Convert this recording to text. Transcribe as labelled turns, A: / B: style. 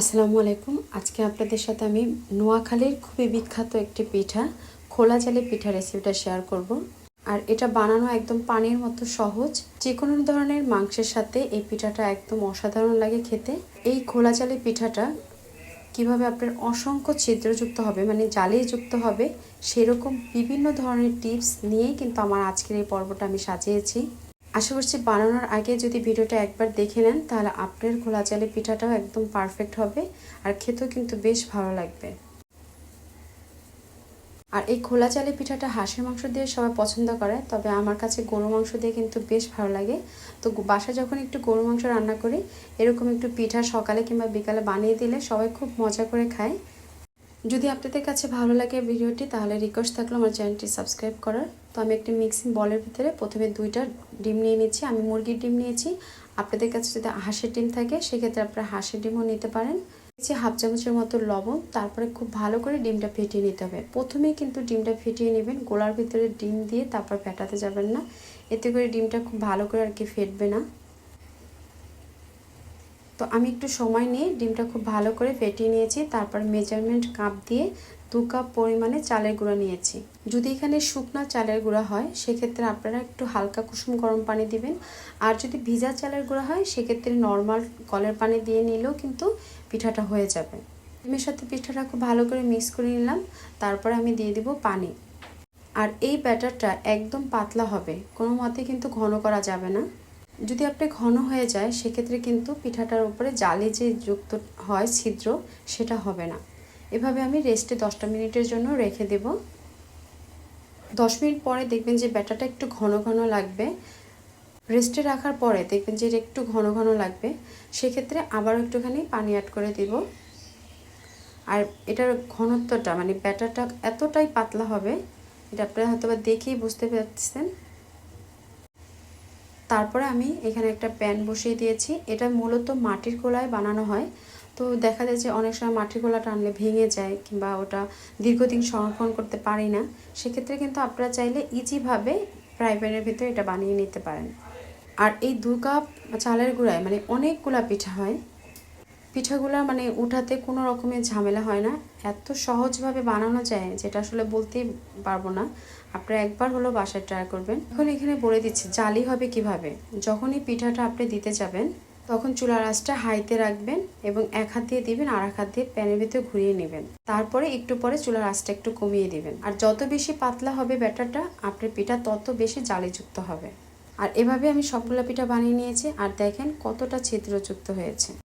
A: আসসালামু আলাইকুম। আজকে আপনাদের সাথে আমি নোয়াখালীর খুবই বিখ্যাত একটি পিঠা, খোলা চালের পিঠা রেসিপিটা শেয়ার করব। আর এটা বানানো একদম পানির মতো সহজ। যে কোনো ধরনের মাংসের সাথে এই পিঠাটা একদম অসাধারণ লাগে খেতে। এই খোলা চালের পিঠাটা কীভাবে আপনার অসংখ্য ছিদ্রযুক্ত হবে মানে জালিয়ে যুক্ত হবে, সেরকম বিভিন্ন ধরনের টিপস নিয়েই কিন্তু আমার আজকের এই পর্বটা আমি সাজিয়েছি। আশা করছি বানানোর আগে যদি ভিডিওটা একবার দেখে নেন, তাহলে আপনার খোলা চালে পিঠাটাও একদম পারফেক্ট হবে আর খেতেও কিন্তু বেশ ভালো লাগবে। আর এই খোলা চালে পিঠাটা হাঁসের মাংস দিয়ে সবাই পছন্দ করে, তবে আমার কাছে গরু মাংস দিয়ে কিন্তু বেশ ভালো লাগে। তো বাসা যখন একটু গরু মাংস রান্না করি, এরকম একটু পিঠা সকালে কিংবা বিকালে বানিয়ে দিলে সবাই খুব মজা করে খায়। যদি আপনাদের কাছে ভালো লাগে ভিডিওটি, তাহলে রিকোয়েস্ট থাকল আমার চ্যানেলটি সাবস্ক্রাইব করার। তো আমি একটি মিক্সিং বলের ভিতরে প্রথমে দুইটা ডিম নিয়ে নিচ্ছি। আমি মুরগির ডিম নিয়েছি। আপনাদের কাছে যদি হাঁসের ডিম থাকে, সেক্ষেত্রে আপনারা হাঁসের ডিমও নিতে পারেন। নিচ্ছি হাফ চামচের মতো লবণ। তারপরে খুব ভালো করে ডিমটা ফেটিয়ে নিতে হবে। প্রথমেই কিন্তু ডিমটা ফেটিয়ে নেবেন। গোলার ভিতরে ডিম দিয়ে তারপর ফেটাতে যাবেন না। এতে করে ডিমটা খুব ভালো করে আর কি ফেটবে না। তো আমি একটু সময় নিয়ে ডিমটা খুব ভালো করে ফেটিয়ে নিয়েছি, তারপর মেজারমেন্ট কাপ দিয়ে দু কাপ পরিমাণে চালের গুঁড়া নিয়েছি। যদি এখানে শুকনা চালের গুঁড়া হয়, সেক্ষেত্রে আপনারা একটু হালকা কুসুম গরম পানি দিবেন। আর যদি ভিজা চালের গুঁড়া হয়, সেক্ষেত্রে নর্মাল কলের পানি দিয়ে নিলেও কিন্তু পিঠাটা হয়ে যাবে। ডিমের সাথে পিঠাটা খুব ভালো করে মিক্স করে নিলাম, তারপর আমি দিয়ে দিব পানি। আর এই ব্যাটারটা একদম পাতলা হবে, কোনো মতে কিন্তু ঘন করা যাবে না। যদি আপনি ঘন হয়ে যায়, সেক্ষেত্রে কিন্তু পিঠাটার উপরে জালে যে যুক্ত হয় ছিদ্র, সেটা হবে না। এভাবে আমি রেস্টে দশটা মিনিটের জন্য রেখে দেব। দশ মিনিট পরে দেখবেন যে ব্যাটাটা একটু ঘন ঘন লাগবে। রেস্টে রাখার পরে দেখবেন যে একটু ঘন ঘন লাগবে। সেক্ষেত্রে আবার একটুখানি পানি অ্যাড করে দিব। আর এটার ঘনত্বটা মানে ব্যাটারটা এতটাই পাতলা হবে, এটা আপনারা হয়তো বা দেখেই বুঝতে পারতেছেন তারপরে আমি এখানে একটা প্যান বসিয়ে দিয়েছি। এটা মূলত মাটির কোলায় বানানো হয়। তো দেখা যায় যে অনেক সময় মাটির কোলা টানলে ভেঙে যায় কিংবা ওটা দীর্ঘদিন সংরক্ষণ করতে পারি না। সেক্ষেত্রে কিন্তু আপনারা চাইলে ইজিভাবে ফ্রাই প্যানের ভিতরে এটা বানিয়ে নিতে পারেন। আর এই দু কাপ চালের গুঁড়ায় মানে অনেকগুলা পিঠা হয়। পিঠাগুলা মানে উঠাতে কোনো রকমের ঝামেলা হয় না। এত সহজভাবে বানানো যায় যেটা আসলে বলতেই পারব না। আপনারা একবার হলো বাসায় ট্রাই করবেন। এখন এখানে বলে দিচ্ছি, জালি হবে কীভাবে? যখনই পিঠাটা আপনি দিতে যাবেন, তখন চুলার আঁচটা হাইতে রাখবেন এবং এক হাত দিয়ে দিবেন, আর এক হাত দিয়ে প্যানের ভিতরে ঘুরিয়ে নেবেন। তারপরে একটু পরে চুলার আঁচটা একটু কমিয়ে দিবেন। আর যত বেশি পাতলা হবে ব্যাটারটা, আপনার পিঠা তত বেশি জালিযুক্ত হবে। আর এভাবে আমি সবগুলো পিঠা বানিয়ে নিয়েছি, আর দেখেন কতটা ছিদ্রযুক্ত হয়েছে।